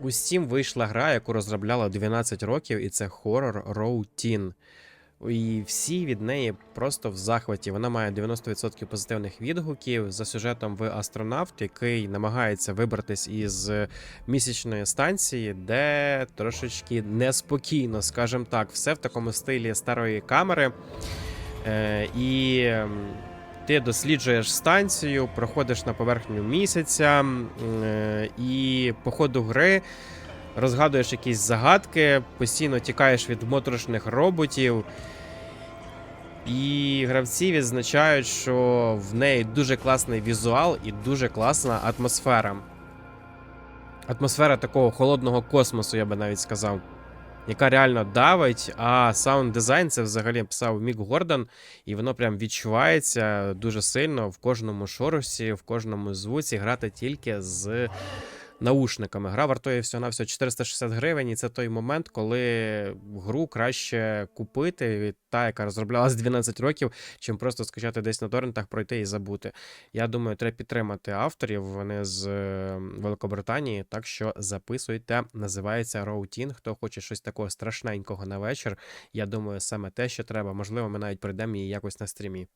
У Steam вийшла гра, яку розробляла 12 років, і це Row Teen. І всі від неї просто в захваті. Вона має 90% позитивних відгуків за сюжетом ви астронавт, який намагається вибратись із місячної станції, де трошечки неспокійно, скажімо так, все в такому стилі старої камери. Е, і ем, ти досліджуєш станцію, проходиш на поверхню місяця, е, і по ходу гри розгадуєш якісь загадки, постійно тікаєш від моторошних роботів. І гравці відзначають, що в неї дуже класний візуал і дуже класна атмосфера. Атмосфера такого холодного космосу, я би навіть сказав, яка реально давить. А саунд дизайн це взагалі писав Мік Гордон, і воно прям відчувається дуже сильно в кожному шорусі, в кожному звуці грати тільки з наушниками. Гра вартує всього на всього 460 гривень, і це той момент, коли гру краще купити, та, яка розроблялась 12 років, чим просто скачати десь на торрентах, пройти і забути. Я думаю, треба підтримати авторів. Вони з е, Великобританії, так що записуйте. Називається Routine. Хто хоче щось такого страшненького на вечір. Я думаю, саме те, що треба. Можливо, ми навіть пройдемо її якось на стрімі.